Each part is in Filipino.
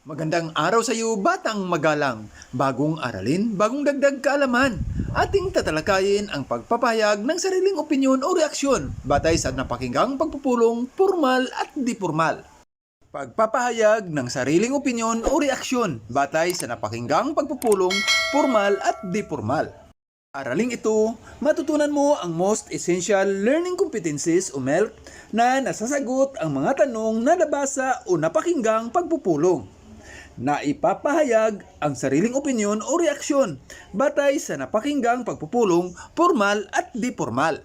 Magandang araw sa iyo, batang magalang. Bagong aralin, bagong dagdag kaalaman. Ating tatalakayin ang pagpapahayag ng sariling opinyon o reaksyon batay sa napakinggang pagpupulong, formal at di formal. Pagpapahayag ng sariling opinyon o reaksyon batay sa napakinggang pagpupulong, formal at di formal. Araling ito, matutunan mo ang most essential learning competencies o MELC na nasasagot ang mga tanong na nabasa o napakinggang pagpupulong. Na ipapahayag ang sariling opinyon o reaksyon batay sa napakinggang pagpupulong, formal at di formal.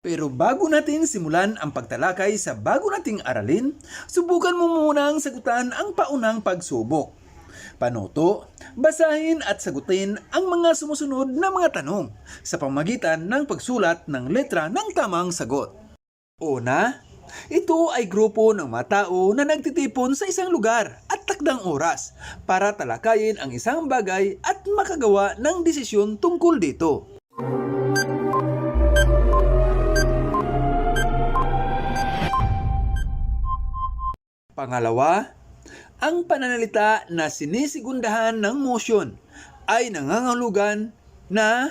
Pero bago natin simulan ang pagtalakay sa bago nating aralin, subukan mo munang sagutan ang paunang pagsubok. Panuto, basahin at sagutin ang mga sumusunod na mga tanong sa pamagitan ng pagsulat ng letra ng tamang sagot. Una, ito ay grupo ng mga tao na nagtitipon sa isang lugar takdang oras para talakayin ang isang bagay at makagawa ng desisyon tungkol dito. Pangalawa, ang pananalita na sinisigundahan ng motion ay nangangahulugan na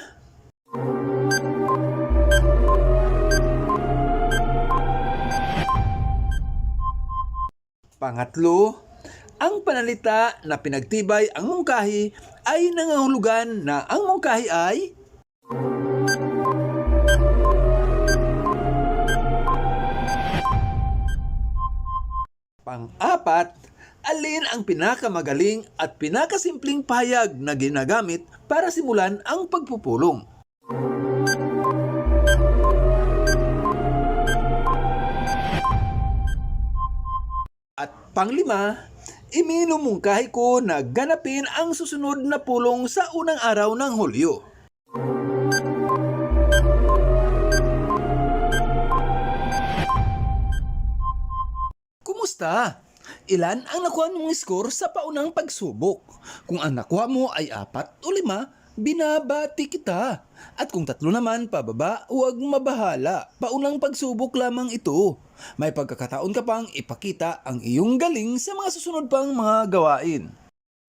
Pangatlo, ang panalita na pinagtibay ang mungkahi ay nangangahulugan na ang mungkahi ay Pang-apat, alin ang pinakamagaling at pinakasimpleng pahayag na ginagamit para simulan ang pagpupulong? At panglima, iminumungkahi ko na ganapin ang susunod na pulong sa unang araw ng Hulyo. Kumusta? Ilan ang nakuha mong score sa paunang pagsubok? Kung ang nakuha mo ay apat o lima, binabati kita. At kung tatlo naman pababa, huwag mabahala. Paunang pagsubok lamang ito. May pagkakataon ka pang ipakita ang iyong galing sa mga susunod pang mga gawain.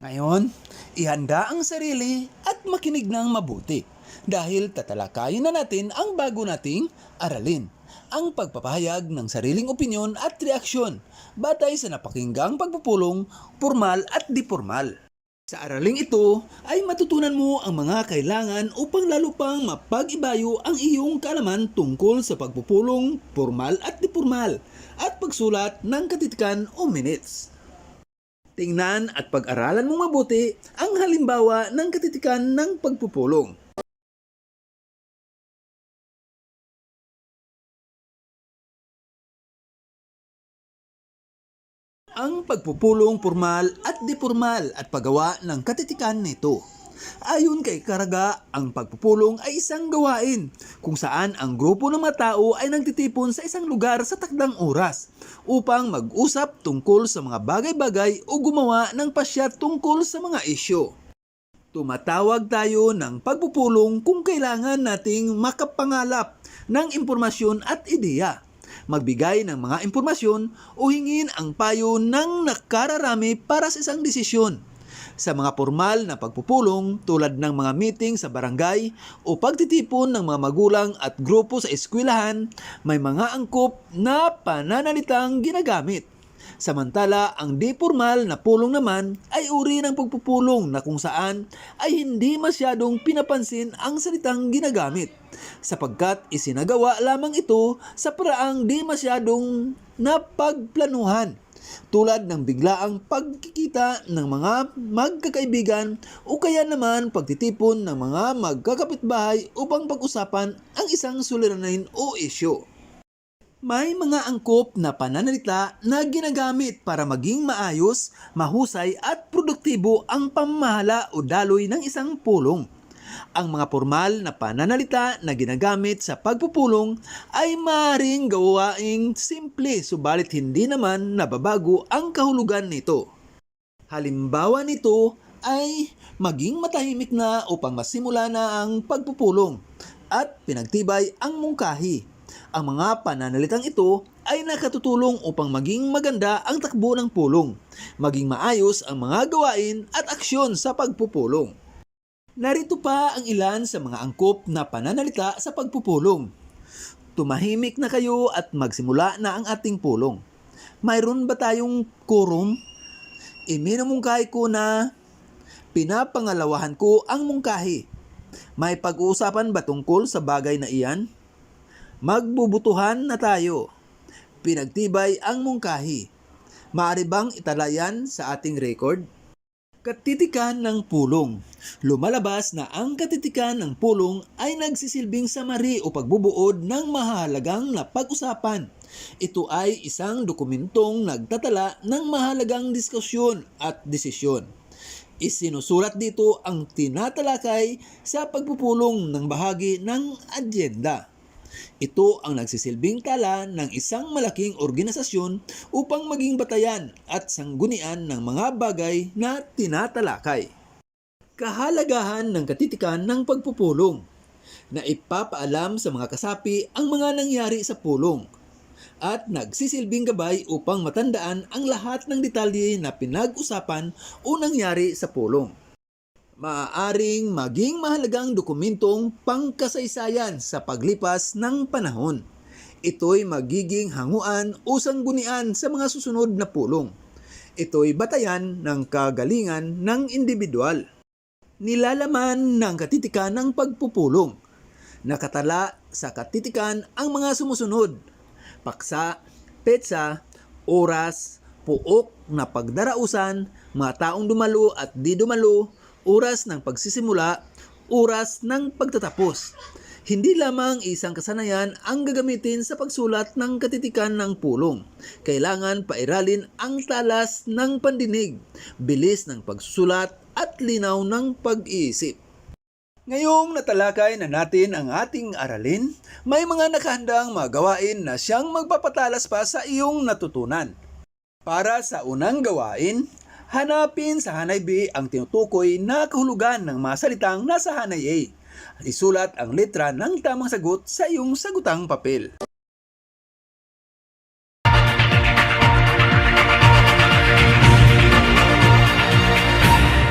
Ngayon, ihanda ang sarili at makinig ng mabuti dahil tatalakayin na natin ang bago nating aralin. Ang pagpapahayag ng sariling opinyon at reaksyon batay sa napakinggang pagpupulong, formal at di formal. Sa araling ito ay matutunan mo ang mga kailangan upang lalo pang mapag-ibayo ang iyong kaalaman tungkol sa pagpupulong, formal at di formal at pagsulat ng katitikan o minutes. Tingnan at pag-aralan mong mabuti ang halimbawa ng katitikan ng pagpupulong. Ang pagpupulong formal at deformal at paggawa ng katitikan nito. Ayon kay Karaga, ang pagpupulong ay isang gawain kung saan ang grupo ng mga tao ay nagtitipon sa isang lugar sa takdang oras upang mag-usap tungkol sa mga bagay-bagay o gumawa ng pasya tungkol sa mga isyo. Tumatawag tayo ng pagpupulong kung kailangan nating makapangalap ng impormasyon at ideya magbigay ng mga impormasyon o hingin ang payo ng nakararami para sa isang desisyon. Sa mga formal na pagpupulong tulad ng mga meeting sa barangay o pagtitipon ng mga magulang at grupo sa eskwelahan, may mga angkop na pananalitang ginagamit. Samantala, ang di formal na pulong naman ay uri ng pagpupulong na kung saan ay hindi masyadong pinapansin ang salitang ginagamit sapagkat isinagawa lamang ito sa paraang di masyadong napagplanuhan tulad ng biglaang pagkikita ng mga magkakaibigan o kaya naman pagtitipon ng mga magkakapitbahay upang pag-usapan ang isang suliranin o isyo. May mga angkop na pananalita na ginagamit para maging maayos, mahusay at produktibo ang pamamahala o daloy ng isang pulong. Ang mga formal na pananalita na ginagamit sa pagpupulong ay maaaring gawaing simple subalit hindi naman nababago ang kahulugan nito. Halimbawa nito ay maging matahimik na upang masimula na ang pagpupulong at pinagtibay ang mungkahi. Ang mga pananalitang ito ay nakatutulong upang maging maganda ang takbo ng pulong, maging maayos ang mga gawain at aksyon sa pagpupulong. Narito pa ang ilan sa mga angkop na pananalita sa pagpupulong. Tumahimik na kayo at magsimula na ang ating pulong. Mayroon ba tayong quorum? Iminamungkahi ko na pinapangalawahan ko ang mungkahi. May pag-uusapan ba tungkol sa bagay na iyan? Magbubutuhan na tayo. Pinagtibay ang mungkahi. Maaari bang italayan sa ating record? Katitikan ng pulong. Lumalabas na ang katitikan ng pulong ay nagsisilbing samari o pagbubuod ng mahalagang na pag-usapan. Ito ay isang dokumentong nagtatala ng mahalagang diskusyon at desisyon. Isinusulat dito ang tinatalakay sa pagpupulong ng bahagi ng agenda. Ito ang nagsisilbing tala ng isang malaking organisasyon upang maging batayan at sanggunian ng mga bagay na tinatalakay. Kahalagahan ng katitikan ng pagpupulong. Na ipapaalam sa mga kasapi ang mga nangyari sa pulong. At nagsisilbing gabay upang matandaan ang lahat ng detalye na pinag-usapan o nangyari sa pulong maaaring maging mahalagang dokumentong pangkasaysayan sa paglipas ng panahon. Ito'y magiging hanguan o sanggunian sa mga susunod na pulong. Ito'y batayan ng kagalingan ng individual. Nilalaman ng katitikan ng pagpupulong. Nakatala sa katitikan ang mga sumusunod. Paksa, petsa, oras, puok na pagdarausan, mga taong dumalo at di dumalo, oras ng pagsisimula, oras ng pagtatapos. Hindi lamang isang kasanayan ang gagamitin sa pagsulat ng katitikan ng pulong. Kailangan pairalin ang talas ng pandinig, bilis ng pagsusulat at linaw ng pag-iisip. Ngayong natalakay na natin ang ating aralin, may mga nakahandang mga gawain na siyang magpapatalas pa sa iyong natutunan. Para sa unang gawain, Hanapin sa Hanay B ang tinutukoy na kahulugan ng mga salitang nasa Hanay A. Isulat ang letra ng tamang sagot sa iyong sagutang papel.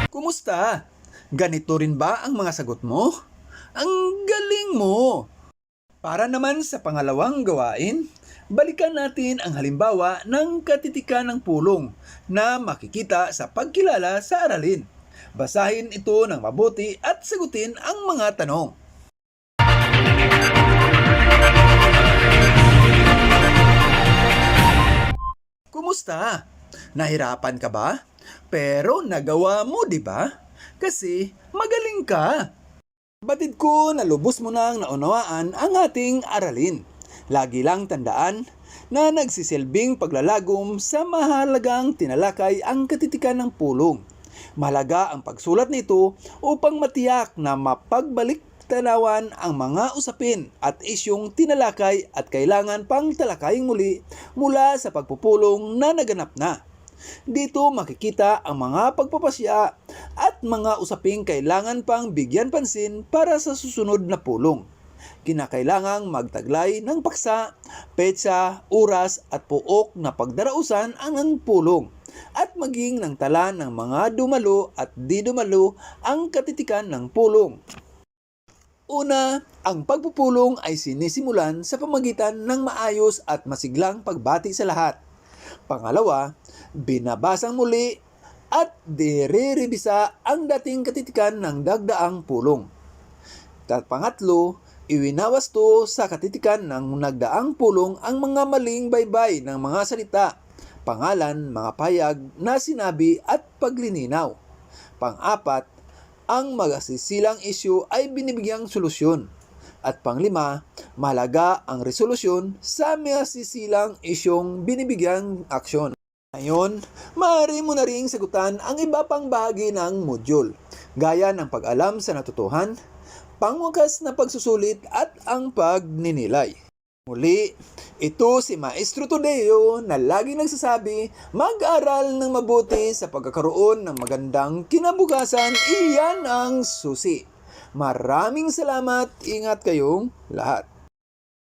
Kumusta? Ganito rin ba ang mga sagot mo? Ang galing mo! Para naman sa pangalawang gawain, balikan natin ang halimbawa ng katitikan ng pulong na makikita sa pagkilala sa aralin. Basahin ito ng mabuti at sagutin ang mga tanong. Kumusta? Nahirapan ka ba? Pero nagawa mo, di ba? Kasi magaling ka. Batid ko na lubos mo nang naunawaan ang ating aralin. Lagi lang tandaan na nagsisilbing paglalagom sa mahalagang tinalakay ang katitikan ng pulong. Mahalaga ang pagsulat nito upang matiyak na mapagbalik tanawan ang mga usapin at isyong tinalakay at kailangan pang talakayin muli mula sa pagpupulong na naganap na. Dito makikita ang mga pagpapasya at mga usaping kailangan pang bigyan pansin para sa susunod na pulong. Kinakailangang magtaglay ng paksa, petsa, oras at puok na pagdarausan ang ng pulong at maging ng tala ng mga dumalo at di dumalo ang katitikan ng pulong. Una, ang pagpupulong ay sinisimulan sa pamagitan ng maayos at masiglang pagbati sa lahat. Pangalawa, binabasang muli at dire-rebisa ang dating katitikan ng dagdaang pulong. At pangatlo, iwinawas to sa katitikan ng nagdaang pulong ang mga maling baybay ng mga salita, pangalan, mga payag na sinabi at paglilinaw. Pang-apat, ang magasisilang isyu ay binibigyang solusyon. At panglima, mahalaga ang resolusyon sa magasisilang isyong binibigyang aksyon. Ngayon, maaari mo na ring sagutan ang iba pang bahagi ng module, gaya ng pag-alam sa natutuhan, pangwakas na pagsusulit at ang pagninilay. Muli, ito si Maestro Todeo na laging nagsasabi, mag-aral ng mabuti sa pagkakaroon ng magandang kinabukasan, iyan ang susi. Maraming salamat, ingat kayong lahat.